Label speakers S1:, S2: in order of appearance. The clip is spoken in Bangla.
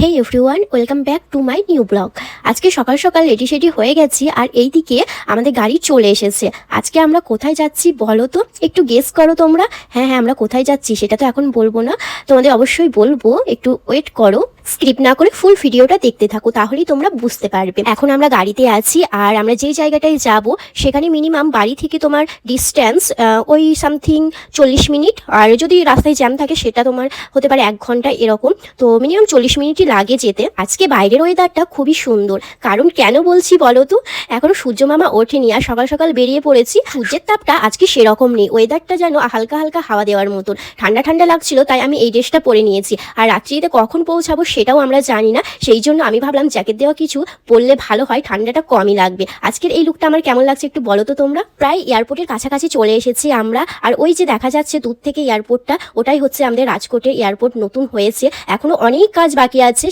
S1: Hey everyone welcome back to my new blog আজকে সকাল সকাল রেডি সেডি হয়ে গেছি আর এই দিকে আমাদের গাড়ি চলে এসেছে। আজকে আমরা কোথায় যাচ্ছি বলো তো? একটু গেস করো তোমরা। হ্যাঁ হ্যাঁ আমরা কোথায় যাচ্ছি সেটা তো এখন বলব না। তোমাদের অবশ্যই বলব, একটু ওয়েট করো। স্ক্রিপ্ট না করে ফুল ভিডিওটা দেখতে থাকো, তাহলেই তোমরা বুঝতে পারবে। এখন আমরা গাড়িতে আছি, আর আমরা যে জায়গাটায় যাব, সেখানে মিনিমাম বাড়ি থেকে তোমার ডিস্ট্যান্স ওই সামথিং চল্লিশ মিনিট। আর যদি রাস্তায় জ্যাম থাকে, সেটা তোমার হতে পারে এক ঘণ্টা এরকম। তো মিনিমাম চল্লিশ মিনিটই লাগে যেতে। আজকে বাইরের ওয়েদারটা খুবই সুন্দর। কারণ কেন বলছি বলো তো? এখনও সূর্য মামা ওঠেনি, আর সকাল সকাল বেরিয়ে পড়েছি। সূর্যের তাপটা আজকে সেরকম নেই। ওয়েদারটা যেন হালকা হালকা হাওয়া দেওয়ার মতন। ঠান্ডা ঠান্ডা লাগছিল, তাই আমি এই ড্রেসটা পরে নিয়েছি। আর রাত্রিতে কখন পৌঁছাবো সেটাও আমরা জানি না। সেই জন্য আমি ভাবলাম জ্যাকেট দেওয়া কিছু পরলে ভালো হয়, ঠান্ডাটা কমই লাগবে। আজকের এই লুকটা আমার কেমন লাগছে একটু বলো তো তোমরা? প্রায় এয়ারপোর্টের কাছাকাছি চলে এসেছি আমরা। আর ওই যে দেখা যাচ্ছে দূর থেকে এয়ারপোর্টটা ওটাই হচ্ছে আমাদের রাজকোটের এয়ারপোর্ট নতুন হয়েছে। এখনও অনেক কাজ বাকি আছে